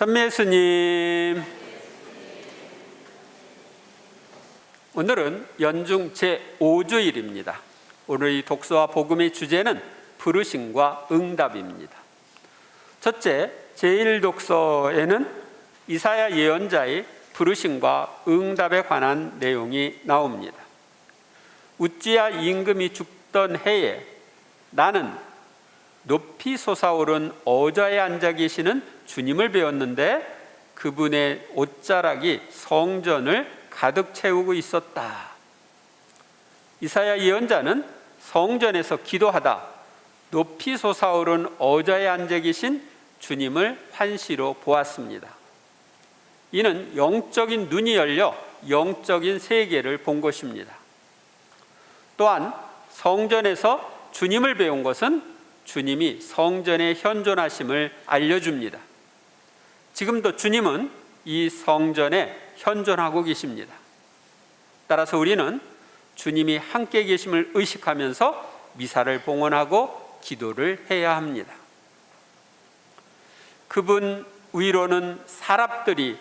선미 예수님. 오늘은 연중 제5주일입니다. 오늘 이 독서와 복음의 주제는 부르심과 응답입니다. 첫째, 제1독서에는 이사야 예언자의 부르심과 응답에 관한 내용이 나옵니다. 우찌야 임금이 죽던 해에 나는 높이 솟아오른 어자에 앉아 계시는 주님을 배웠는데 그분의 옷자락이 성전을 가득 채우고 있었다. 이사야 예언자는 성전에서 기도하다 높이 솟아오른 어자에 앉아 계신 주님을 환시로 보았습니다. 이는 영적인 눈이 열려 영적인 세계를 본 것입니다. 또한 성전에서 주님을 배운 것은 주님이 성전에 현존하심을 알려줍니다. 지금도 주님은 이 성전에 현존하고 계십니다. 따라서 우리는 주님이 함께 계심을 의식하면서 미사를 봉헌하고 기도를 해야 합니다. 그분 위로는 사람들이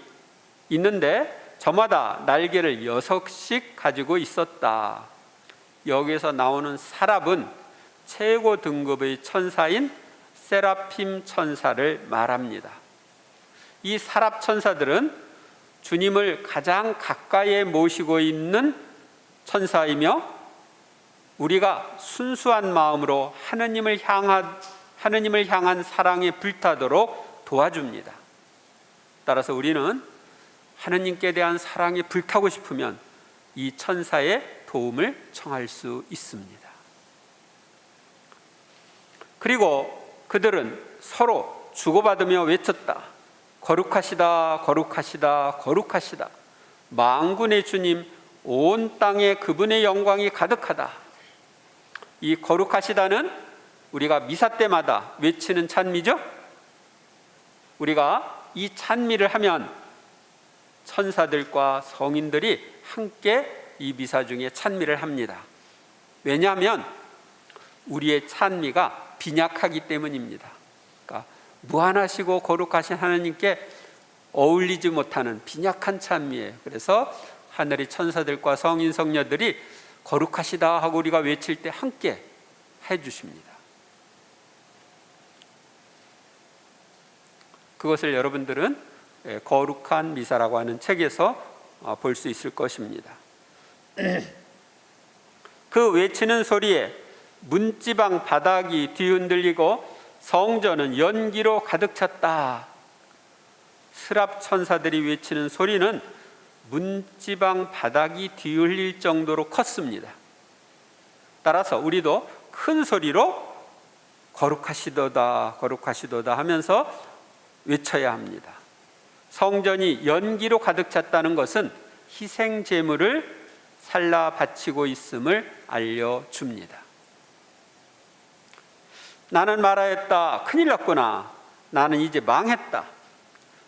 있는데 저마다 날개를 여섯씩 가지고 있었다. 여기서 나오는 사랍은 최고 등급의 천사인 세라핌 천사를 말합니다. 이 사랍 천사들은 주님을 가장 가까이에 모시고 있는 천사이며 우리가 순수한 마음으로 하느님을 향한 하느님을 향한 사랑에 불타도록 도와줍니다. 따라서 우리는 하느님께 대한 사랑에 불타고 싶으면 이 천사의 도움을 청할 수 있습니다. 그리고 그들은 서로 주고받으며 외쳤다. 거룩하시다, 거룩하시다, 거룩하시다. 망군의 주님, 온 땅에 그분의 영광이 가득하다. 이 거룩하시다는 우리가 미사 때마다 외치는 찬미죠? 우리가 이 찬미를 하면 천사들과 성인들이 함께 이 미사 중에 찬미를 합니다. 왜냐하면 우리의 찬미가 빈약하기 때문입니다. 그러니까 무한하시고 거룩하신 하나님께 어울리지 못하는 빈약한 찬미예요. 그래서 하늘의 천사들과 성인 성녀들이 거룩하시다 하고 우리가 외칠 때 함께 해 주십니다. 그것을 여러분들은 예, 거룩한 미사라고 하는 책에서 어, 볼수 있을 것입니다. 그 외치는 소리에 문지방 바닥이 뒤흔들리고 성전은 연기로 가득 찼다. 스랍 천사들이 외치는 소리는 문지방 바닥이 뒤흔들릴 정도로 컸습니다. 따라서 우리도 큰 소리로 거룩하시도다, 거룩하시도다 하면서 외쳐야 합니다. 성전이 연기로 가득 찼다는 것은 희생 제물을 살라 바치고 있음을 알려 줍니다. 나는 말하였다. 큰일 났구나. 나는 이제 망했다.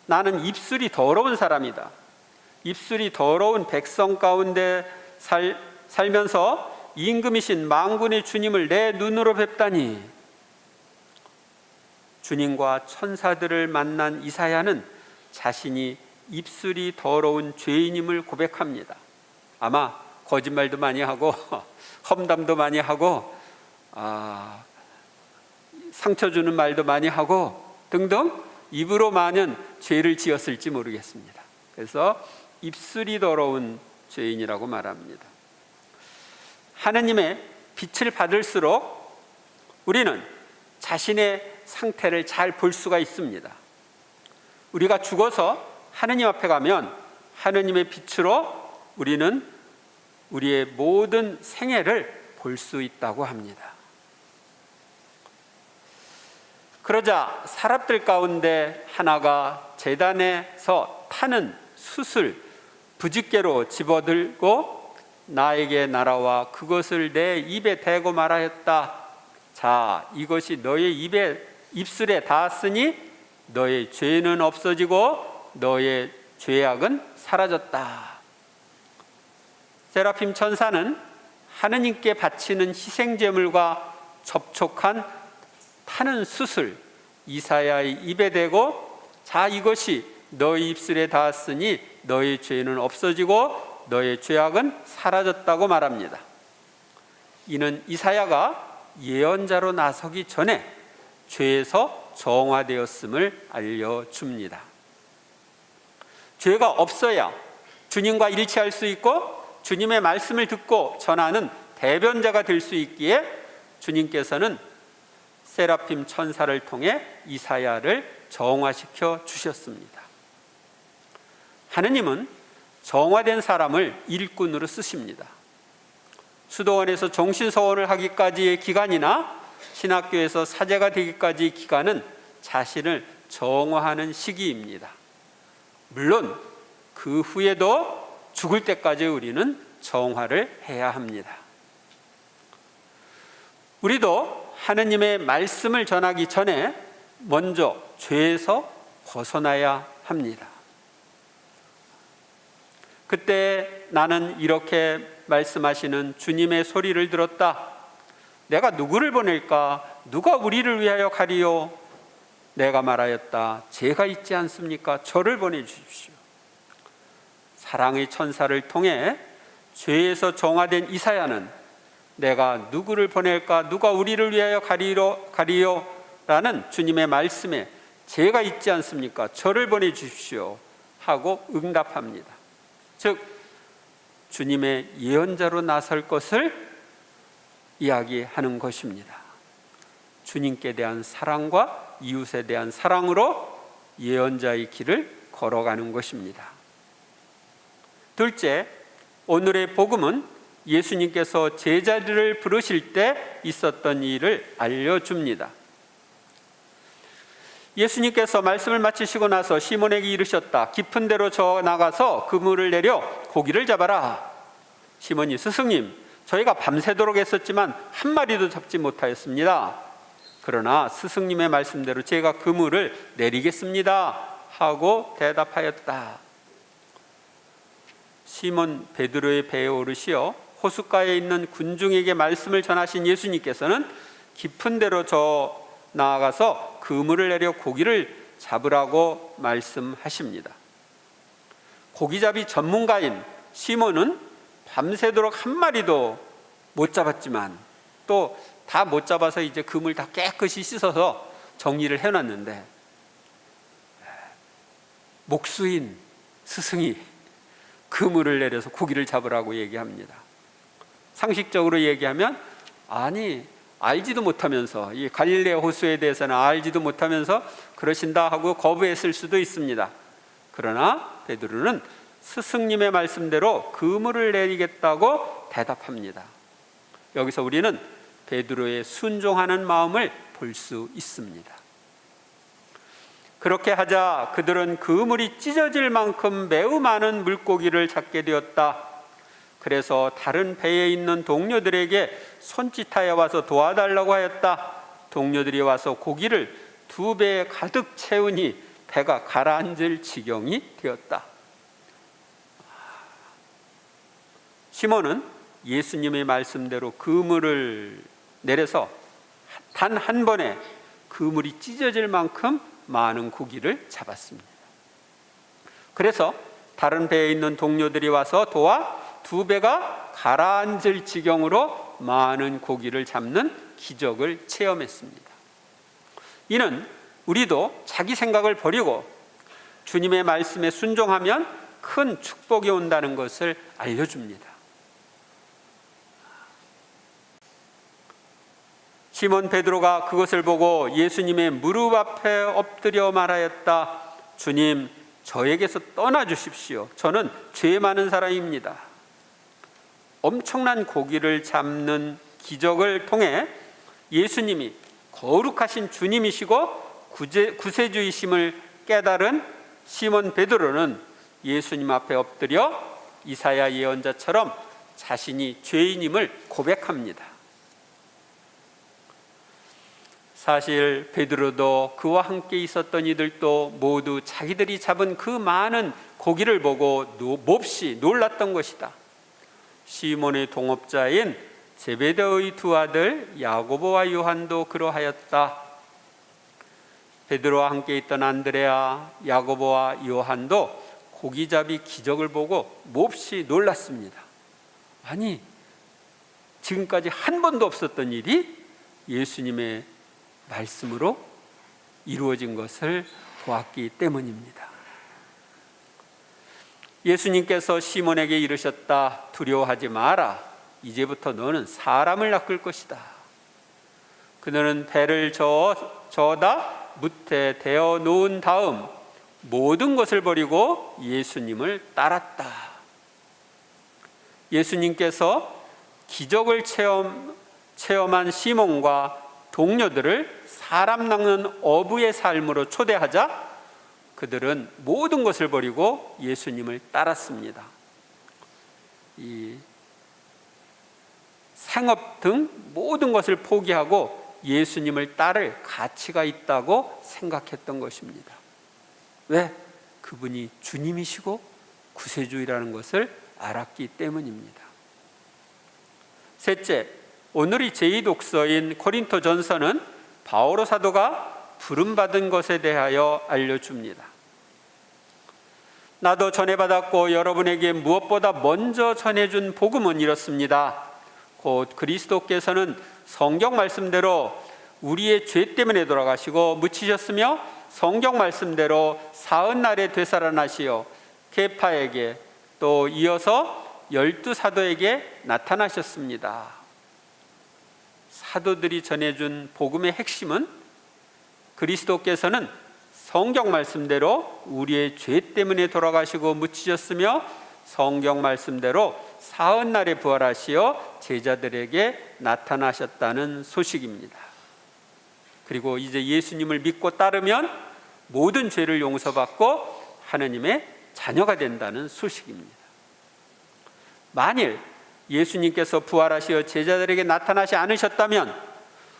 나는 입술이 더러운 사람이다. 입술이 더러운 백성 가운데 살, 살면서 임금이신 망군의 주님을 내 눈으로 뵙다니. 주님과 천사들을 만난 이사야는 자신이 입술이 더러운 죄인임을 고백합니다. 아마 거짓말도 많이 하고 험담도 많이 하고 아, 상처 주는 말도 많이 하고 등등 입으로 많은 죄를 지었을지 모르겠습니다. 그래서 입술이 더러운 죄인이라고 말합니다. 하느님의 빛을 받을수록 우리는 자신의 상태를 잘 볼 수가 있습니다. 우리가 죽어서 하느님 앞에 가면 하느님의 빛으로 우리는 우리의 모든 생애를 볼 수 있다고 합니다. 그러자 사람들 가운데 하나가 재단에서 타는 숯을 부직개로 집어들고 나에게 날아와 그것을 내 입에 대고 말하였다. 자, 이것이 너의 입에 입술에 닿았으니 너의 죄는 없어지고 너의 죄악은 사라졌다. 세라핌 천사는 하느님께 바치는 희생 제물과 접촉한 타는 숯을 이사야의 입에 대고 자 이것이 너희 입술에 닿았으니 너희 죄는 없어지고 너희 죄악은 사라졌다고 말합니다. 이는 이사야가 예언자로 나서기 전에 죄에서 정화되었음을 알려줍니다. 죄가 없어야 주님과 일치할 수 있고 주님의 말씀을 듣고 전하는 대변자가 될 수 있기에 주님께서는 세라핌 천사를 통해 이사야를 정화시켜 주셨습니다. 하느님은 정화된 사람을 일꾼으로 쓰십니다. 수도원에서 정신서원을 하기까지의 기간이나 신학교에서 사제가 되기까지의 기간은 자신을 정화하는 시기입니다. 물론 그 후에도 죽을 때까지 우리는 정화를 해야 합니다. 우리도 하느님의 말씀을 전하기 전에 먼저 죄에서 벗어나야 합니다. 그때 나는 이렇게 말씀하시는 주님의 소리를 들었다. 내가 누구를 보낼까? 누가 우리를 위하여 가리요? 내가 말하였다. 제가 있지 않습니까? 저를 보내주십시오. 사랑의 천사를 통해 죄에서 정화된 이사야는 내가 누구를 보낼까? 누가 우리를 위하여 가리로, 가리요? 라는 주님의 말씀에 제가 있지 않습니까? 저를 보내 주십시오. 하고 응답합니다. 즉, 주님의 예언자로 나설 것을 이야기하는 것입니다. 주님께 대한 사랑과 이웃에 대한 사랑으로 예언자의 길을 걸어가는 것입니다. 둘째, 오늘의 복음은 예수님께서 제자들을 부르실 때 있었던 일을 알려줍니다. 예수님께서 말씀을 마치시고 나서 시몬에게 이르셨다. 깊은 데로 저 나가서 그물을 내려 고기를 잡아라. 시몬이 스승님, 저희가 밤새도록 했었지만 한 마리도 잡지 못하였습니다. 그러나 스승님의 말씀대로 제가 그물을 내리겠습니다. 하고 대답하였다. 시몬 베드로의 배에 오르시어 호숫가에 있는 군중에게 말씀을 전하신 예수님께서는 깊은 데로 저 나아가서 그물을 내려 고기를 잡으라고 말씀하십니다. 고기잡이 전문가인 시몬은 밤새도록 한 마리도 못 잡았지만 또 다 못 잡아서 이제 그물 다 깨끗이 씻어서 정리를 해놨는데 목수인 스승이 그물을 내려서 고기를 잡으라고 얘기합니다. 상식적으로 얘기하면 아니 알지도 못하면서 이 갈릴레 호수에 대해서는 알지도 못하면서 그러신다 하고 거부했을 수도 있습니다. 그러나 베드로는 스승님의 말씀대로 그물을 내리겠다고 대답합니다. 여기서 우리는 베드로의 순종하는 마음을 볼 수 있습니다. 그렇게 하자 그들은 그물이 찢어질 만큼 매우 많은 물고기를 잡게 되었다. 그래서 다른 배에 있는 동료들에게 손짓하여 와서 도와달라고 하였다. 동료들이 와서 고기를 두 배에 가득 채우니 배가 가라앉을 지경이 되었다. 시몬은 예수님의 말씀대로 그물을 내려서 단 한 번에 그물이 찢어질 만큼 많은 고기를 잡았습니다. 그래서 다른 배에 있는 동료들이 와서 도와 두 배가 가라앉을 지경으로 많은 고기를 잡는 기적을 체험했습니다. 이는 우리도 자기 생각을 버리고 주님의 말씀에 순종하면 큰 축복이 온다는 것을 알려줍니다. 시몬 베드로가 그것을 보고 예수님의 무릎 앞에 엎드려 말하였다. 주님, 저에게서 떠나 주십시오. 저는 죄 많은 사람입니다. 엄청난 고기를 잡는 기적을 통해 예수님이 거룩하신 주님이시고 구세주이심을 깨달은 시몬 베드로는 예수님 앞에 엎드려 이사야 예언자처럼 자신이 죄인임을 고백합니다. 사실 베드로도 그와 함께 있었던 이들도 모두 자기들이 잡은 그 많은 고기를 보고 몹시 놀랐던 것이다. 시몬의 동업자인 제베데의 두 아들 야고보와 요한도 그러하였다. 베드로와 함께 있던 안드레아, 야고보와 요한도 고기잡이 기적을 보고 몹시 놀랐습니다. 아니, 지금까지 한 번도 없었던 일이 예수님의 말씀으로 이루어진 것을 보았기 때문입니다. 예수님께서 시몬에게 이르셨다. 두려워하지 마라. 이제부터 너는 사람을 낚을 것이다. 그는 배를 저어, 저어다 무태 대어 놓은 다음 모든 것을 버리고 예수님을 따랐다. 예수님께서 기적을 체험, 체험한 시몬과 동료들을 사람 낚는 어부의 삶으로 초대하자 그들은 모든 것을 버리고 예수님을 따랐습니다. 이 생업 등 모든 것을 포기하고 예수님을 따를 가치가 있다고 생각했던 것입니다. 왜? 그분이 주님이시고 구세주이라는 것을 알았기 때문입니다. 셋째, 오늘이 제2 독서인 코린토 전서는 바오로 사도가 부름받은 것에 대하여 알려줍니다. 나도 전해받았고 여러분에게 무엇보다 먼저 전해준 복음은 이렇습니다. 곧 그리스도께서는 성경 말씀대로 우리의 죄 때문에 돌아가시고 묻히셨으며 성경 말씀대로 사흔 날에 되살아나시어 케파에게 또 이어서 열두 사도에게 나타나셨습니다. 사도들이 전해준 복음의 핵심은 그리스도께서는 성경 말씀대로 우리의 죄 때문에 돌아가시고 묻히셨으며 성경 말씀대로 사흔 날에 부활하시어 제자들에게 나타나셨다는 소식입니다. 그리고 이제 예수님을 믿고 따르면 모든 죄를 용서받고 하느님의 자녀가 된다는 소식입니다. 만일 예수님께서 부활하시어 제자들에게 나타나지 않으셨다면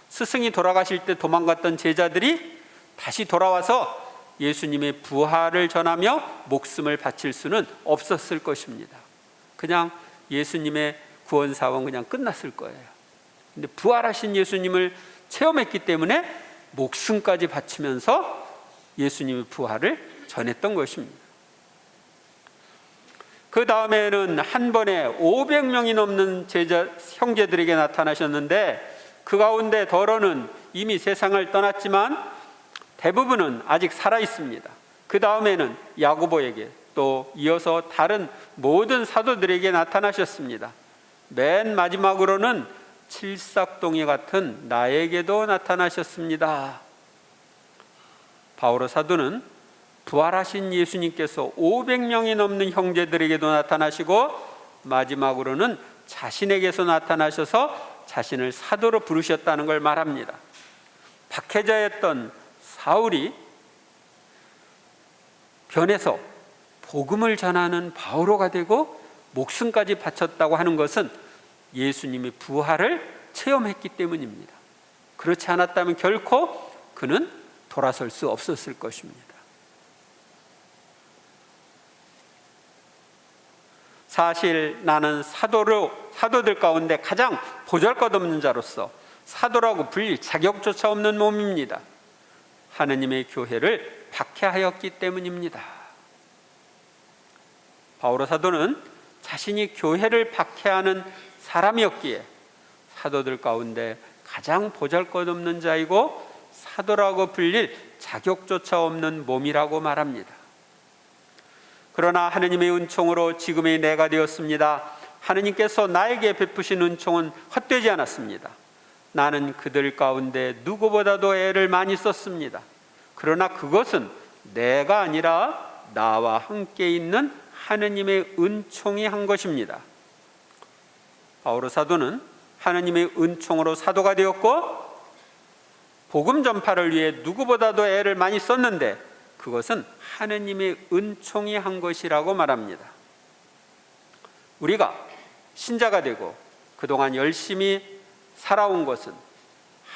스승이 돌아가실 때 도망갔던 제자들이 다시 돌아와서 예수님의 부활을 전하며 목숨을 바칠 수는 없었을 것입니다. 그냥 예수님의 구원 사원 그냥 끝났을 거예요. 근데 부활하신 예수님을 체험했기 때문에 목숨까지 바치면서 예수님의 부활을 전했던 것입니다. 그 다음에는 한 번에 500명이 넘는 제자 형제들에게 나타나셨는데 그 가운데 더러는 이미 세상을 떠났지만 대부분은 아직 살아 있습니다. 그 다음에는 야고보에게 또 이어서 다른 모든 사도들에게 나타나셨습니다. 맨 마지막으로는 칠삭동이 같은 나에게도 나타나셨습니다. 바오로 사도는 부활하신 예수님께서 500명이 넘는 형제들에게도 나타나시고 마지막으로는 자신에게서 나타나셔서 자신을 사도로 부르셨다는 걸 말합니다. 박해자였던 사울이 변해서 복음을 전하는 바오로가 되고 목숨까지 바쳤다고 하는 것은 예수님의 부활을 체험했기 때문입니다. 그렇지 않았다면 결코 그는 돌아설 수 없었을 것입니다. 사실 나는 사도로 사도들 가운데 가장 보잘것없는 자로서 사도라고 불릴 자격조차 없는 몸입니다. 하느님의 교회를 박해하였기 때문입니다. 바오로 사도는 자신이 교회를 박해하는 사람이었기에 사도들 가운데 가장 보잘것없는 자이고 사도라고 불릴 자격조차 없는 몸이라고 말합니다. 그러나 하느님의 은총으로 지금의 내가 되었습니다. 하느님께서 나에게 베푸신 은총은 헛되지 않았습니다. 나는 그들 가운데 누구보다도 애를 많이 썼습니다. 그러나 그것은 내가 아니라 나와 함께 있는 하느님의 은총이 한 것입니다. 바오로 사도는 하느님의 은총으로 사도가 되었고 복음 전파를 위해 누구보다도 애를 많이 썼는데 그것은 하느님의 은총이 한 것이라고 말합니다. 우리가 신자가 되고 그동안 열심히 살아온 것은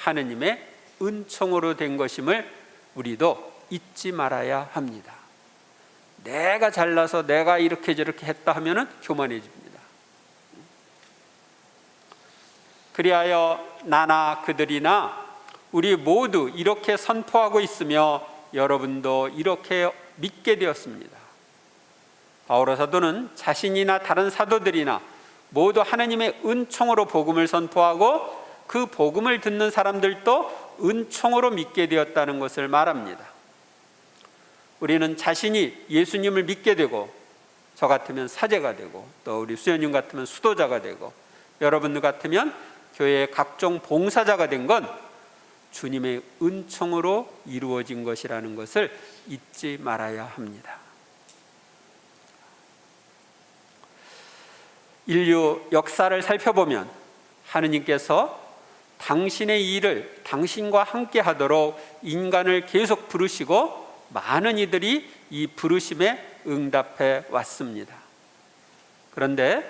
하느님의 은총으로 된 것임을 우리도 잊지 말아야 합니다. 내가 잘나서 내가 이렇게 저렇게 했다 하면은 교만해집니다. 그리하여 나나 그들이나 우리 모두 이렇게 선포하고 있으며 여러분도 이렇게 믿게 되었습니다. 바오로 사도는 자신이나 다른 사도들이나 모두 하나님의 은총으로 복음을 선포하고 그 복음을 듣는 사람들도 은총으로 믿게 되었다는 것을 말합니다. 우리는 자신이 예수님을 믿게 되고 저 같으면 사제가 되고 또 우리 수연님 같으면 수도자가 되고 여러분들 같으면 교회의 각종 봉사자가 된 건 주님의 은총으로 이루어진 것이라는 것을 잊지 말아야 합니다. 인류 역사를 살펴보면 하느님께서 당신의 일을 당신과 함께 하도록 인간을 계속 부르시고 많은 이들이 이 부르심에 응답해 왔습니다. 그런데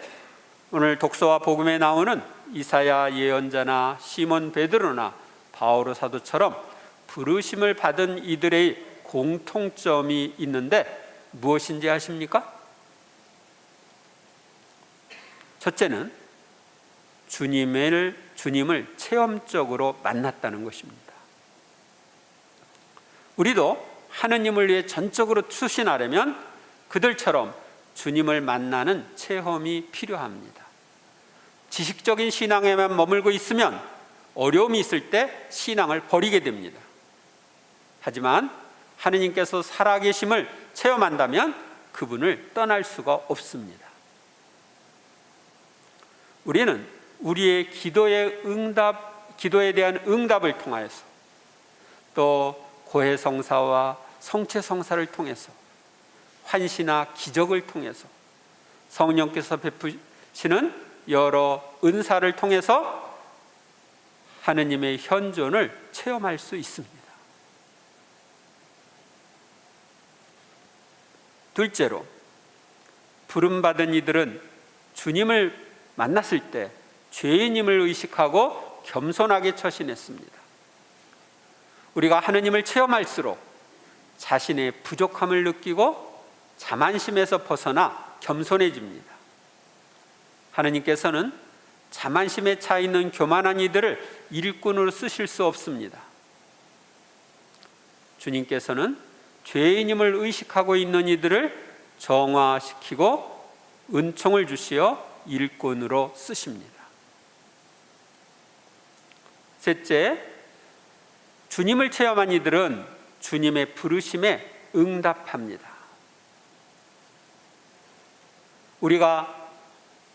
오늘 독서와 복음에 나오는 이사야 예언자나 시몬 베드로나 바오로 사도처럼 부르심을 받은 이들의 공통점이 있는데 무엇인지 아십니까? 첫째는 주님을 주님을 체험적으로 만났다는 것입니다. 우리도 하느님을 위해 전적으로 추신하려면 그들처럼 주님을 만나는 체험이 필요합니다. 지식적인 신앙에만 머물고 있으면 어려움이 있을 때 신앙을 버리게 됩니다. 하지만 하느님께서 살아계심을 체험한다면 그분을 떠날 수가 없습니다. 우리는 우리의 기도의 응답, 기도에 대한 응답을 통하여서 또 고해성사와 성체성사를 통해서 환시나 기적을 통해서 성령께서 베푸시는 여러 은사를 통해서 하느님의 현존을 체험할 수 있습니다. 둘째로 부름받은 이들은 주님을 만났을 때 죄인임을 의식하고 겸손하게 처신했습니다. 우리가 하느님을 체험할수록 자신의 부족함을 느끼고 자만심에서 벗어나 겸손해집니다. 하느님께서는 자만심에 차 있는 교만한 이들을 일꾼으로 쓰실 수 없습니다. 주님께서는 죄인임을 의식하고 있는 이들을 정화시키고 은총을 주시어 일꾼으로 쓰십니다. 셋째, 주님을 체험한 이들은 주님의 부르심에 응답합니다. 우리가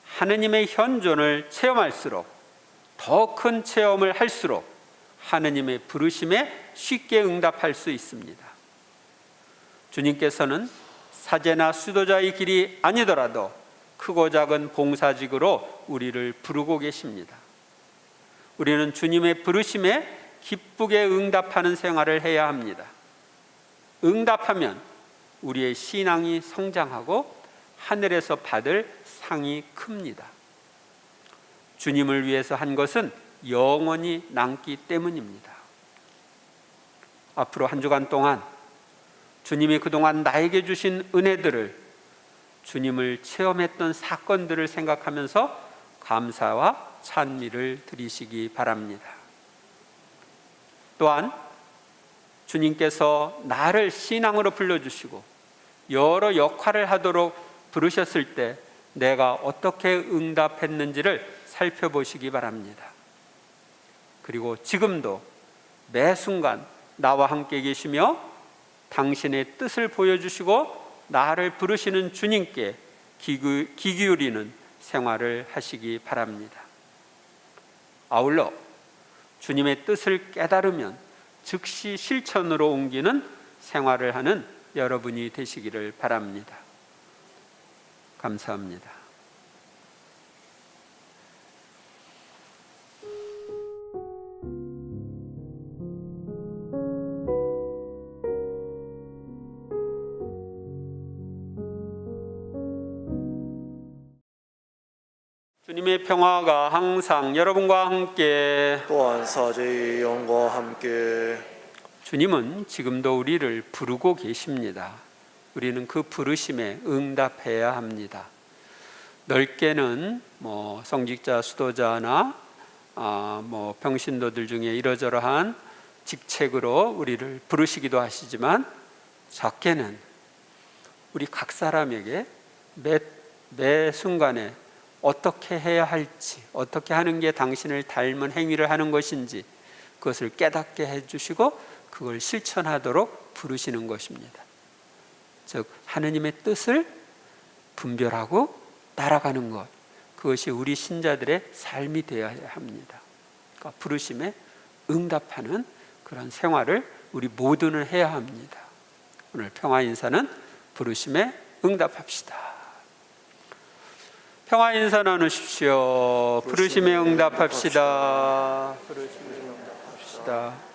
하느님의 현존을 체험할수록 더 큰 체험을 할수록 하느님의 부르심에 쉽게 응답할 수 있습니다. 주님께서는 사제나 수도자의 길이 아니더라도 크고 작은 봉사직으로 우리를 부르고 계십니다. 우리는 주님의 부르심에 기쁘게 응답하는 생활을 해야 합니다. 응답하면 우리의 신앙이 성장하고 하늘에서 받을 상이 큽니다. 주님을 위해서 한 것은 영원히 남기 때문입니다. 앞으로 한 주간 동안 주님이 그동안 나에게 주신 은혜들을 주님을 체험했던 사건들을 생각하면서 감사와 찬미를 드리시기 바랍니다. 또한 주님께서 나를 신앙으로 불러주시고 여러 역할을 하도록 부르셨을 때 내가 어떻게 응답했는지를 살펴보시기 바랍니다. 그리고 지금도 매 순간 나와 함께 계시며 당신의 뜻을 보여주시고 나를 부르시는 주님께 귀 기울이는 생활을 하시기 바랍니다. 아울러 주님의 뜻을 깨달으면 즉시 실천으로 옮기는 생활을 하는 여러분이 되시기를 바랍니다. 감사합니다. 주님의 평화가 항상 여러분과 함께 또한 사제의 영과 함께 주님은 지금도 우리를 부르고 계십니다. 우리는 그 부르심에 응답해야 합니다. 넓게는 뭐 성직자 수도자나 아, 뭐 평신도들 중에 이러저러한 직책으로 우리를 부르시기도 하시지만 적게는 우리 각 사람에게 매, 매 순간에 어떻게 해야 할지, 어떻게 하는 게 당신을 닮은 행위를 하는 것인지 그것을 깨닫게 해주시고 그걸 실천하도록 부르시는 것입니다. 즉 하느님의 뜻을 분별하고 따라가는 것 그것이 우리 신자들의 삶이 되어야 합니다. 그러니까 부르심에 응답하는 그런 생활을 우리 모두는 해야 합니다. 오늘 평화 인사는 부르심에 응답합시다. 평화 인사 나누십시오. 부르심에 응답합시다. 부르심에 응답합시다.